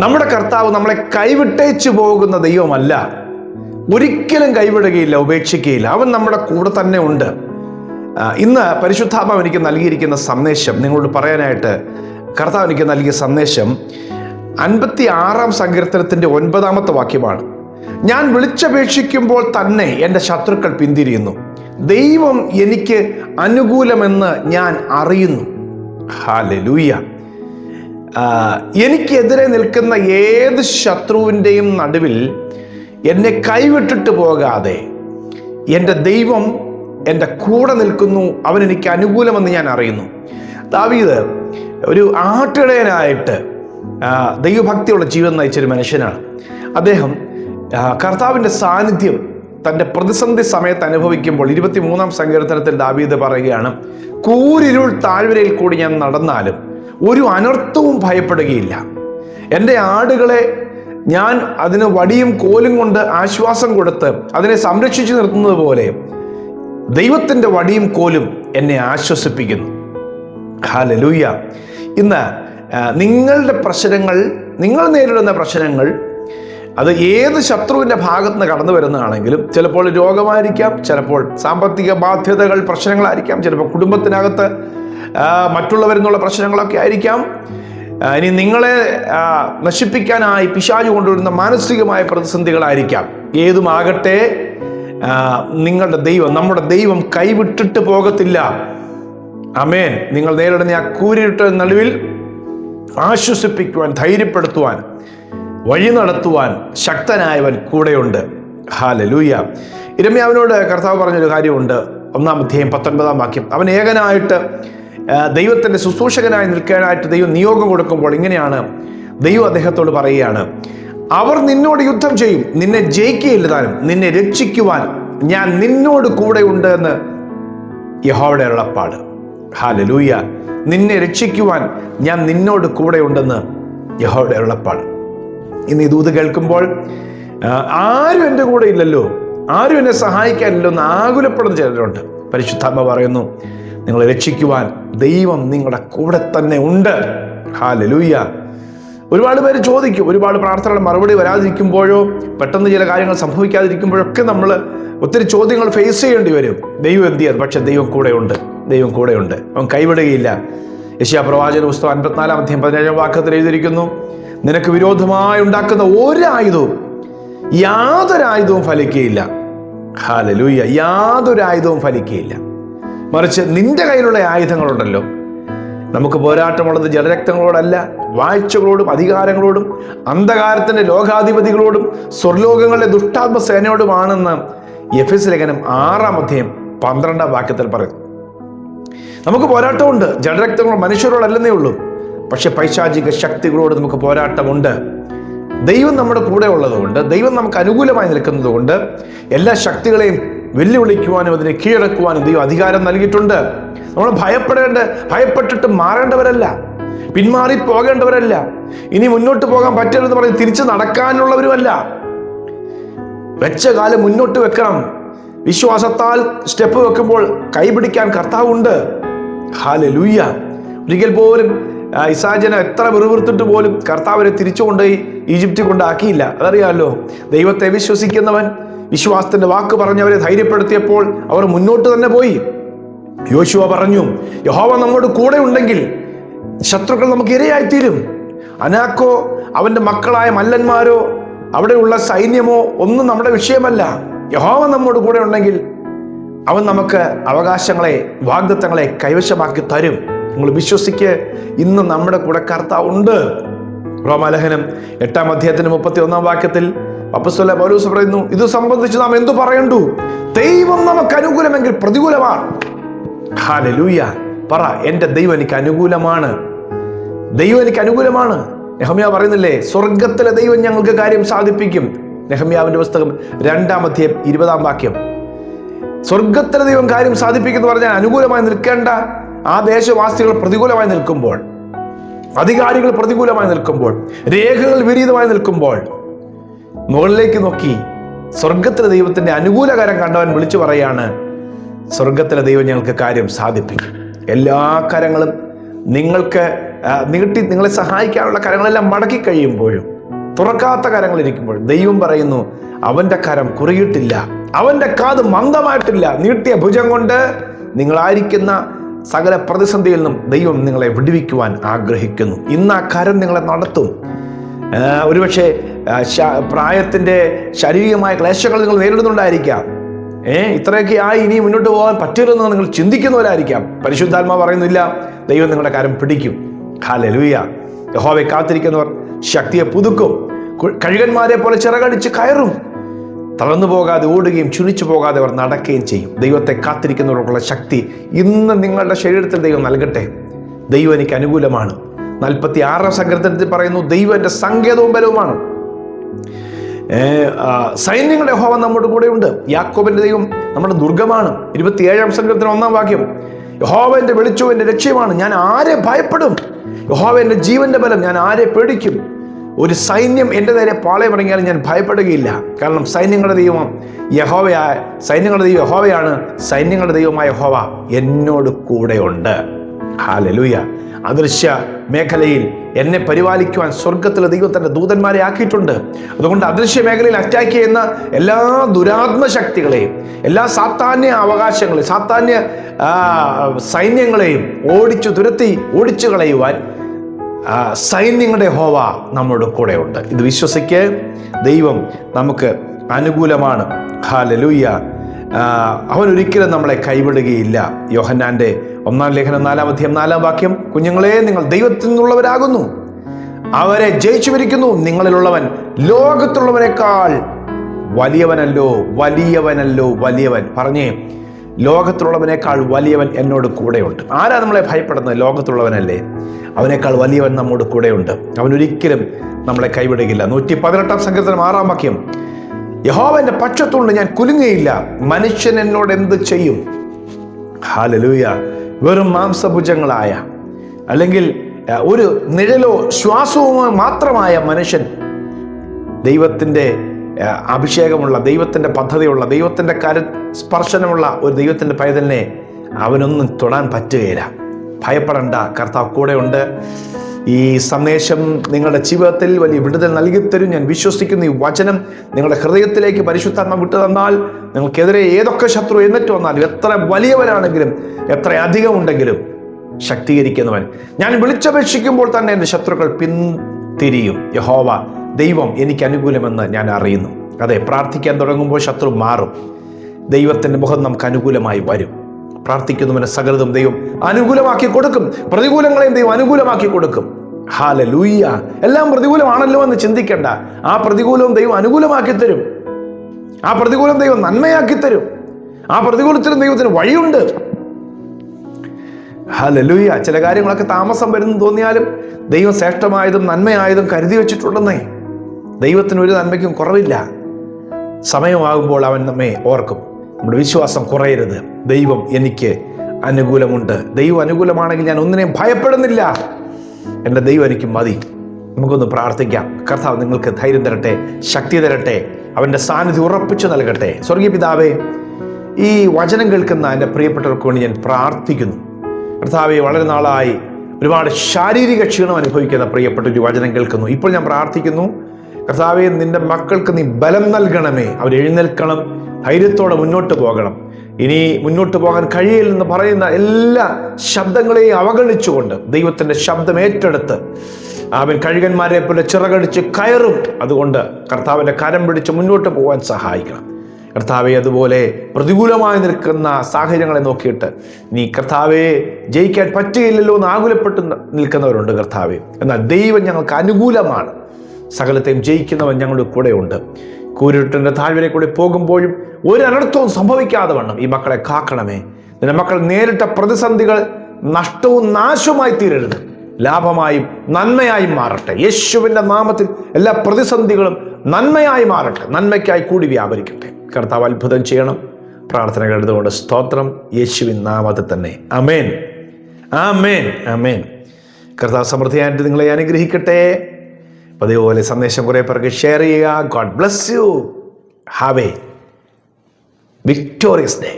നമ്മുടെ കർത്താവ് നമ്മളെ കൈവിട്ടേച്ചു പോകുന്ന ദൈവമല്ല. ഒരിക്കലും കൈവിടുകയില്ല ഉപേക്ഷിക്കുകയില്ല അവൻ നമ്മുടെ കൂടെ തന്നെ ഉണ്ട്. ഇന്ന് പരിശുദ്ധാത്മാവ് എനിക്ക് നൽകിയിരിക്കുന്ന സന്ദേശം നിങ്ങളോട് പറയാനായിട്ട് കർത്താവ് എനിക്ക് നൽകിയ സന്ദേശം അൻപത്തി ആറാം സങ്കീർത്തനത്തിന്റെ ഒൻപതാമത്തെ വാക്യമാണ്. ഞാൻ വിളിച്ചപേക്ഷിക്കുമ്പോൾ തന്നെ എന്റെ ശത്രുക്കൾ പിന്തിരിയുന്നു. ദൈവം എനിക്ക് അനുകൂലമെന്ന് ഞാൻ അറിയുന്നു. ഹാലലൂയ ആ, എനിക്കെതിരെ നിൽക്കുന്ന ഏത് ശത്രുവിന്റെയും നടുവിൽ എന്നെ കൈവിട്ടിട്ട് പോകാതെ എന്റെ ദൈവം എന്റെ കൂടെ നിൽക്കുന്നു അവൻ എനിക്ക് അനുകൂലമെന്ന് ഞാൻ അറിയുന്നു. ദാവീദ് ഒരു ആട്ടിടയനായിട്ട് ദൈവഭക്തിയുള്ള ജീവിതം നയിച്ചൊരു മനുഷ്യനാണ്. അദ്ദേഹം കർത്താവിന്റെ സാന്നിധ്യം തന്റെ പ്രതിസന്ധി സമയത്ത് അനുഭവിക്കുമ്പോൾ ഇരുപത്തിമൂന്നാം സങ്കീർത്തനത്തിൽ ദാവീദ് പറയുകയാണ് കൂരിരുൾ താഴ്വരയിൽ കൂടി ഞാൻ നടന്നാലും ഒരു അനർത്ഥവും ഭയപ്പെടുകയില്ല. എന്റെ ആടുകളെ ഞാൻ അതിന് വടിയും കോലും കൊണ്ട് ആശ്വാസം കൊടുത്ത് അതിനെ സംരക്ഷിച്ചു നിർത്തുന്നത് പോലെ ദൈവത്തിന്റെ വടിയും കോലും എന്നെ ആശ്വസിപ്പിക്കുന്നു. ഹാലലൂയ ഇന്ന് നിങ്ങളുടെ പ്രശ്നങ്ങൾ നിങ്ങൾ നേരിടുന്ന പ്രശ്നങ്ങൾ അത് ഏത് ശത്രുവിന്റെ ഭാഗത്ത് നിന്ന് കടന്നു വരുന്നതാണെങ്കിലും ചിലപ്പോൾ രോഗമായിരിക്കാം ചിലപ്പോൾ സാമ്പത്തിക ബാധ്യതകൾ പ്രശ്നങ്ങളായിരിക്കാം ചിലപ്പോൾ കുടുംബത്തിനകത്ത് മറ്റുള്ളവരെന്നുള്ള പ്രശ്നങ്ങളൊക്കെ ആയിരിക്കാം. ഇനി നിങ്ങളെ നശിപ്പിക്കാനായി പിശാചു കൊണ്ടുവരുന്ന മാനസികമായ പ്രതിസന്ധികളായിരിക്കാം. ഏതുമാകട്ടെ നിങ്ങളുടെ ദൈവം നമ്മുടെ ദൈവം കൈവിട്ടിട്ട് പോകത്തില്ല. അമേൻ നിങ്ങൾ നേരിടുന്ന ആ കൂരിട്ട നടുവിൽ ആശ്വസിപ്പിക്കുവാൻ ധൈര്യപ്പെടുത്തുവാൻ വഴി നടത്തുവാൻ ശക്തനായവൻ കൂടെയുണ്ട്. ഹാല ലൂയ ഇരമ്യാവിനോട് കർത്താവ് പറഞ്ഞൊരു കാര്യമുണ്ട്. ഒന്നാം അധ്യായം പത്തൊൻപതാം വാക്യം. അവൻ ഏകനായിട്ട് ദൈവത്തിന്റെ ശുശ്രൂഷകനായി നിൽക്കാനായിട്ട് ദൈവം നിയോഗം കൊടുക്കുമ്പോൾ ഇങ്ങനെയാണ് ദൈവം അദ്ദേഹത്തോട് പറയുകയാണ് അവർ നിന്നോട് യുദ്ധം ചെയ്യും നിന്നെ ജയിക്കുകയില്ല താനും നിന്നെ രക്ഷിക്കുവാൻ ഞാൻ നിന്നോട് കൂടെ ഉണ്ട് എന്ന് യഹോയുടെ അരുളപ്പാട്. ഹാലലൂയ നിന്നെ രക്ഷിക്കുവാൻ ഞാൻ നിന്നോട് കൂടെ ഉണ്ടെന്ന് യഹോയുടെ ഉള്ളപ്പാട് ഇന്ന് ദൂത് കേൾക്കുമ്പോൾ ആരും എന്റെ കൂടെ ഇല്ലല്ലോ ആരും എന്നെ സഹായിക്കാനില്ലോ എന്ന് ആകുലപ്പെടുന്ന ചിലരുണ്ട്. പരിശുദ്ധാത്മ പറയുന്നു നിങ്ങളെ രക്ഷിക്കുവാൻ ദൈവം നിങ്ങളുടെ കൂടെ തന്നെ ഉണ്ട്. ഹാലലൂയ ഒരുപാട് പേര് ചോദിക്കും ഒരുപാട് പ്രാർത്ഥനകളുടെ മറുപടി വരാതിരിക്കുമ്പോഴോ പെട്ടെന്ന് ചില കാര്യങ്ങൾ സംഭവിക്കാതിരിക്കുമ്പോഴൊക്കെ നമ്മൾ ഒത്തിരി ചോദ്യങ്ങൾ ഫേസ് ചെയ്യേണ്ടി വരും. ദൈവം എന്ത് ചെയ്യാൻ പക്ഷെ ദൈവം കൂടെയുണ്ട് ദൈവം കൂടെയുണ്ട് അവൻ കൈവിടുകയില്ല. യശ്യാ പ്രവാചന പുസ്തകം അൻപത്തിനാലാം അധ്യയം പതിനേഴാം വാക്യത്തിൽ എഴുതിയിരിക്കുന്നു നിനക്ക് വിരോധമായി ഉണ്ടാക്കുന്ന ഒരായുധവും യാതൊരായുധവും ഫലിക്കുകയില്ല ഹാലലൂയ്യ യാതൊരു ആയുധവും ഫലിക്കുകയില്ല മറിച്ച് നിന്റെ കയ്യിലുള്ള ആയുധങ്ങളുണ്ടല്ലോ. നമുക്ക് പോരാട്ടമുള്ളത് ജലരക്തങ്ങളോടല്ല വാഴ്ചകളോടും അധികാരങ്ങളോടും അന്ധകാരത്തിന്റെ ലോകാധിപതികളോടും സ്വർലോകങ്ങളുടെ ദുഷ്ടാത്മ സേനയോടുമാണെന്ന് എഫ് എസ് ലേഖനം ആറാം അധ്യായം പന്ത്രണ്ടാം വാക്യത്തിൽ പറയുന്നു. നമുക്ക് പോരാട്ടമുണ്ട് ജഡരക്തങ്ങൾ മനുഷ്യരോടല്ലെന്നേ ഉള്ളൂ. പക്ഷെ പൈശാചിക ശക്തികളോട് നമുക്ക് പോരാട്ടമുണ്ട്. ദൈവം നമ്മുടെ കൂടെ ഉള്ളതുകൊണ്ട് ദൈവം നമുക്ക് അനുകൂലമായി നിൽക്കുന്നതുകൊണ്ട് എല്ലാ ശക്തികളെയും വെല്ലുവിളിക്കുവാനും അതിനെ കീഴടക്കുവാനും ദൈവം അധികാരം നൽകിയിട്ടുണ്ട്. നമ്മൾ ഭയപ്പെടേണ്ട ഭയപ്പെട്ടിട്ട് മാറേണ്ടവരല്ല. പിന്മാറി പോകേണ്ടവരല്ല ഇനി മുന്നോട്ട് പോകാൻ പറ്റരുതെന്ന് പറഞ്ഞ് തിരിച്ചു നടക്കാനുള്ളവരുമല്ല. വെച്ച കാലം മുന്നോട്ട് വെക്കണം. വിശ്വാസത്താൽ സ്റ്റെപ്പ് വെക്കുമ്പോൾ കൈപിടിക്കാൻ കർത്താവുണ്ട്. ഹാല ലൂയ്യ ഒരിക്കൽ പോലും ഇസാജനെ എത്ര വെറുവിർത്തിട്ട് പോലും കർത്താവിനെ തിരിച്ചു കൊണ്ടുപോയി ഈജിപ്തിൽ കൊണ്ടാക്കിയില്ല. അതറിയാമല്ലോ ദൈവത്തെ വിശ്വസിക്കുന്നവൻ വിശ്വാസത്തിന്റെ വാക്ക് പറഞ്ഞവരെ ധൈര്യപ്പെടുത്തിയപ്പോൾ അവർ മുന്നോട്ട് തന്നെ പോയി. യോശുവ പറഞ്ഞു യഹോവ നമ്മോട് കൂടെ ഉണ്ടെങ്കിൽ ശത്രുക്കൾ നമുക്ക് ഇരയായിത്തീരും. അനാക്കോ അവന്റെ മക്കളായ മല്ലന്മാരോ അവിടെയുള്ള സൈന്യമോ ഒന്നും നമ്മുടെ വിഷയമല്ല. യഹോവ നമ്മോട് കൂടെ ഉണ്ടെങ്കിൽ അവൻ നമുക്ക് അവകാശങ്ങളെ വാഗ്ദത്തങ്ങളെ കൈവശമാക്കി തരും. നിങ്ങൾ വിശ്വസിക്ക് ഇന്ന് നമ്മുടെ കൂടെ കർത്താവ് ഉണ്ട്. റോമാലഹനം എട്ടാം അധ്യായത്തിന്റെ മുപ്പത്തി ഒന്നാം വാക്യത്തിൽ അപ്പസ്വല പൗലൂസ് പറയുന്നു ഇത് സംബന്ധിച്ച് നാം എന്തു പറയണ്ടു? ദൈവം നമുക്ക് അനുകൂലമെങ്കിൽ പ്രതികൂലമാണ്. ഹാലലൂയ. പറ എന്റെ ദൈവം എനിക്ക് അനുകൂലമാണ്. ദൈവം എനിക്ക് അനുകൂലമാണ്. നെഹമ്യ പറയുന്നില്ലേ സ്വർഗത്തിലെ ദൈവം ഞങ്ങൾക്ക് കാര്യം സാധിപ്പിക്കും. നെഹമ്യാവിന്റെ പുസ്തകം രണ്ടാം അധ്യായം ഇരുപതാം വാക്യം. സ്വർഗത്തിലെ ദൈവം കാര്യം സാധിപ്പിക്കുന്നു പറഞ്ഞാൽ അനുകൂലമായി നിൽക്കേണ്ട. ആ ദേശവാസികൾ പ്രതികൂലമായി നിൽക്കുമ്പോൾ അധികാരികൾ പ്രതികൂലമായി നിൽക്കുമ്പോൾ രേഖകൾ വിരീതമായി നിൽക്കുമ്പോൾ മുകളിലേക്ക് നോക്കി. സ്വർഗത്തിലെ ദൈവത്തിന്റെ അനുകൂലകരം കണ്ടവൻ വിളിച്ചു പറയാണ് സ്വർഗത്തിലെ ദൈവം ഞങ്ങൾക്ക് കാര്യം സാധിപ്പിക്കും. എല്ലാ കരങ്ങളും നിങ്ങൾക്ക് നീട്ടി നിങ്ങളെ സഹായിക്കാനുള്ള കരങ്ങളെല്ലാം മടക്കി കഴിയുമ്പോഴും തുറക്കാത്ത കരങ്ങൾ കരങ്ങളിരിക്കുമ്പോഴും ദൈവം പറയുന്നു അവന്റെ കരം കുറിയിട്ടില്ല. അവന്റെ കാത് മന്ദമായിട്ടില്ല. നീട്ടിയ ഭുജം കൊണ്ട് നിങ്ങളായിരിക്കുന്ന സകല പ്രതിസന്ധിയിൽ നിന്നും ദൈവം നിങ്ങളെ വിടുവിക്കുവാൻ ആഗ്രഹിക്കുന്നു. ഇന്ന് ആ കരം നിങ്ങളെ നടത്തും. ഒരുപക്ഷെ പ്രായത്തിന്റെ ശാരീരികമായ ക്ലേശങ്ങൾ നിങ്ങൾ നേരിടുന്നുണ്ടായിരിക്കാം. ഏ ഇത്രയൊക്കെ ആയി ഇനി മുന്നോട്ട് പോകാൻ പറ്റില്ലെന്ന് നിങ്ങൾ ചിന്തിക്കുന്നവരായിരിക്കാം. പരിശുദ്ധാത്മ പറയുന്നില്ല ദൈവം നിങ്ങളുടെ കാര്യം പിടിക്കും. ഹാലലൂയ യഹോവെ കാത്തിരിക്കുന്നവർ ശക്തിയെ പുതുക്കും. കഴുകന്മാരെ പോലെ ചിറകടിച്ച് കയറും. തളർന്നു പോകാതെ ഓടുകയും ചുരിച്ചു പോകാതെ അവർ നടക്കുകയും ചെയ്യും. ദൈവത്തെ കാത്തിരിക്കുന്നവർക്കുള്ള ശക്തി ഇന്ന് നിങ്ങളുടെ ശരീരത്തിൽ ദൈവം നൽകട്ടെ. ദൈവം എനിക്ക് അനുകൂലമാണ്. നാൽപ്പത്തി ആറാം സങ്കീർത്തനത്തിൽ പറയുന്നു ദൈവം എന്റെ സങ്കേതവും ബലവുമാണ്. സൈന്യങ്ങളുടെ ഹോവ നമ്മുടെ കൂടെയുണ്ട്. യാക്കോബിന്റെ ദൈവം നമ്മുടെ ദുർഗമാണ്. ഇരുപത്തിയേഴാം സങ്കീർത്തനം ഒന്നാം വാക്യം യഹോവ എന്റെ വെളിച്ചവും എന്റെ ലക്ഷ്യമാണ് ഞാൻ ആരെ ഭയപ്പെടും? യഹോവ എന്റെ ജീവന്റെ ബലം ഞാൻ ആരെ പേടിക്കും? ഒരു സൈന്യം എന്റെ നേരെ പാളയമിറങ്ങിയാലും ഞാൻ ഭയപ്പെടുകയില്ല. കാരണം സൈന്യങ്ങളുടെ ദൈവം യഹോവയായ സൈന്യങ്ങളുടെ ദൈവം യഹോവയാണ്. സൈന്യങ്ങളുടെ ദൈവമായ യഹോവ എന്നോട് കൂടെയുണ്ട്. ഹാലലൂയ. അദൃശ്യ മേഖലയിൽ എന്നെ പരിപാലിക്കുവാൻ സ്വർഗത്തിലെ ദൈവം തന്റെ ദൂതന്മാരെ ആക്കിയിട്ടുണ്ട്. അതുകൊണ്ട് അദൃശ്യ മേഖലയിൽ അറ്റാക്ക് ചെയ്യുന്ന എല്ലാ ദുരാത്മ ശക്തികളെയും എല്ലാ സാത്താന്യ അവകാശങ്ങളെയും സാത്താന്യ സൈന്യങ്ങളെയും ഓടിച്ചു തുരത്തി ഓടിച്ചു കളയുവാൻ സൈന്യങ്ങളുടെ ഹോവ നമ്മുടെ കൂടെയുണ്ട് ഇത് വിശ്വസിക്ക് ദൈവം നമുക്ക് അനുകൂലമാണ്. ഹാലലൂയ്യ അവൻ ഒരിക്കലും നമ്മളെ കൈവിടുകയില്ല. യോഹന്നാന്റെ ഒന്നാം ലേഖനം നാലാം അധ്യയം നാലാം വാക്യം. കുഞ്ഞുങ്ങളെ നിങ്ങൾ ദൈവത്തിൽ നിന്നുള്ളവരാകുന്നു. അവരെ ജയിച്ചു വരിക്കുന്നു നിങ്ങളിലുള്ളവൻ ലോകത്തുള്ളവനേക്കാൾ വലിയവനല്ലോ വലിയവനല്ലോ വലിയവൻ. പറഞ്ഞേ ലോകത്തുള്ളവനേക്കാൾ വലിയവൻ എന്നോട് കൂടെയുണ്ട്. ആരാ നമ്മളെ ഭയപ്പെടുന്നത്? ലോകത്തുള്ളവനല്ലേ. അവനേക്കാൾ വലിയവൻ നമ്മോട് കൂടെയുണ്ട്. അവൻ ഒരിക്കലും നമ്മളെ കൈവിടുകയില്ല. നൂറ്റി പതിനെട്ടാം സങ്കീർത്തനം ആറാം വാക്യം. യഹോവന്റെ പക്ഷത്തുണ്ട് ഞാൻ കുലുങ്ങയില്ല മനുഷ്യൻ എന്നോട് എന്ത് ചെയ്യും? ഹാലലൂയ വെറും മാംസഭുജങ്ങളായ അല്ലെങ്കിൽ ഒരു നിഴലോ ശ്വാസവുമോ മാത്രമായ മനുഷ്യൻ ദൈവത്തിന്റെ അഭിഷേകമുള്ള ദൈവത്തിന്റെ പദ്ധതിയുള്ള ദൈവത്തിന്റെ കര സ്പർശനമുള്ള ഒരു ദൈവത്തിന്റെ പൈതലിനെ അവനൊന്നും തൊടാൻ പറ്റുകയില്ല. ഭയപ്പെടണ്ട. കർത്താവ് കൂടെയുണ്ട്. ഈ സന്ദേശം നിങ്ങളുടെ ജീവിതത്തിൽ വലിയ വിടുതൽ നൽകിത്തരും. ഞാൻ വിശ്വസിക്കുന്നു ഈ വചനം നിങ്ങളുടെ ഹൃദയത്തിലേക്ക് പരിശുദ്ധാത്മ വിട്ടു തന്നാൽ നിങ്ങൾക്കെതിരെ ഏതൊക്കെ ശത്രു എന്നിട്ട് വന്നാലും എത്ര വലിയവരാണെങ്കിലും എത്ര അധികം ഉണ്ടെങ്കിലും ശക്തീകരിക്കുന്നവൻ. ഞാൻ വിളിച്ചപേക്ഷിക്കുമ്പോൾ തന്നെ എന്റെ ശത്രുക്കൾ പിന്തിരിയും. യഹോവ ദൈവം എനിക്ക് അനുകൂലമെന്ന് ഞാൻ അറിയുന്നു. അതെ പ്രാർത്ഥിക്കാൻ തുടങ്ങുമ്പോൾ ശത്രു മാറും. ദൈവത്തിന്റെ മുഖം നമുക്ക് അനുകൂലമായി വരും. പ്രാർത്ഥിക്കുന്നവന് സകലതും ദൈവം അനുകൂലമാക്കി കൊടുക്കും. പ്രതികൂലങ്ങളെയും ദൈവം അനുകൂലമാക്കി കൊടുക്കും. ഹാല ലൂയ്യ എല്ലാം പ്രതികൂലമാണല്ലോ എന്ന് ചിന്തിക്കേണ്ട. ആ പ്രതികൂലവും ദൈവം അനുകൂലമാക്കി തരും. ആ പ്രതികൂലം ദൈവം നന്മയാക്കി തരും. ആ പ്രതികൂലത്തിലും ദൈവത്തിന് വഴിയുണ്ട്. ഹലലുയ്യ ചില കാര്യങ്ങളൊക്കെ താമസം വരുന്നു തോന്നിയാലും ദൈവം ശ്രേഷ്ഠമായതും നന്മയായതും കരുതി വെച്ചിട്ടുണ്ടെന്നേ. ദൈവത്തിന് ഒരു നന്മയ്ക്കും കുറവില്ല. സമയമാകുമ്പോൾ അവൻ നമ്മെ ഓർക്കും. നമ്മുടെ വിശ്വാസം കുറയരുത്. ദൈവം എനിക്ക് അനുകൂലമുണ്ട്. ദൈവം അനുകൂലമാണെങ്കിൽ ഞാൻ ഒന്നിനെയും ഭയപ്പെടുന്നില്ല. എന്റെ ദൈവം എനിക്ക് മതി. നമുക്കൊന്ന് പ്രാർത്ഥിക്കാം. കർത്താവ് നിങ്ങൾക്ക് ധൈര്യം തരട്ടെ ശക്തി തരട്ടെ അവന്റെ സാന്നിധ്യം ഉറപ്പിച്ചു നൽകട്ടെ. സ്വർഗീയ പിതാവേ ഈ വചനം കേൾക്കുന്ന എന്റെ പ്രിയപ്പെട്ടവർക്ക് വേണ്ടി ഞാൻ പ്രാർത്ഥിക്കുന്നു. കർത്താവെ വളരെ നാളായി ഒരുപാട് ശാരീരിക ക്ഷീണം അനുഭവിക്കുന്ന പ്രിയപ്പെട്ട ഒരു വചനം കേൾക്കുന്നു. ഇപ്പോൾ ഞാൻ പ്രാർത്ഥിക്കുന്നു. കർത്താവെ നിന്റെ മക്കൾക്ക് നീ ബലം നൽകണമേ. അവർ എഴുന്നേൽക്കണം ധൈര്യത്തോടെ മുന്നോട്ട് പോകണം. ഇനി മുന്നോട്ട് പോകാൻ കഴിയില്ലെന്ന് പറയുന്ന എല്ലാ ശബ്ദങ്ങളെയും അവഗണിച്ചുകൊണ്ട് ദൈവത്തിന്റെ ശബ്ദം ഏറ്റെടുത്ത് അവൻ കഴുകന്മാരെ പോലെ ചിറകടിച്ച് കയറും. അതുകൊണ്ട് കർത്താവിന്റെ കരം പിടിച്ച് മുന്നോട്ട് പോകാൻ സഹായിക്കണം. കർത്താവെ അതുപോലെ പ്രതികൂലമായി നിൽക്കുന്ന സാഹചര്യങ്ങളെ നോക്കിയിട്ട് നീ കർത്താവെ ജയിക്കാൻ പറ്റുകയില്ലല്ലോ എന്ന് ആകുലപ്പെട്ട് നിൽക്കുന്നവരുണ്ട് കർത്താവെ. എന്നാൽ ദൈവം ഞങ്ങൾക്ക് അനുകൂലമാണ്. സകലത്തെയും ജയിക്കുന്നവൻ ഞങ്ങളുടെ കൂടെയുണ്ട്. കൂരിട്ടിന്റെ താഴ്വരെ കൂടി പോകുമ്പോഴും ഒരനർത്ഥവും സംഭവിക്കാതെ വണ്ണം. ഈ മക്കളെ കാക്കണമേ. നിന്റെ മക്കൾ നേരിട്ട പ്രതിസന്ധികൾ നഷ്ടവും നാശവുമായി തീരരുത്. ലാഭമായും നന്മയായും മാറട്ടെ. യേശുവിന്റെ നാമത്തിൽ എല്ലാ പ്രതിസന്ധികളും നന്മയായി മാറട്ടെ. നന്മയ്ക്കായി കൂടി വ്യാപരിക്കട്ടെ. കർത്താവ് അത്ഭുതം ചെയ്യണം. പ്രാർത്ഥന കേട്ടതുകൊണ്ട് സ്തോത്രം. യേശുവിൻ നാമത്തിൽ തന്നെ. അമേൻ ആ മേൻ ആ മേൻ കർത്താവ് സമൃദ്ധിയായിട്ട് നിങ്ങളെ അനുഗ്രഹിക്കട്ടെ. അതേപോലെ സന്ദേശം കുറേ പേർക്ക് ഷെയർ ചെയ്യുക. God bless you have a victorious day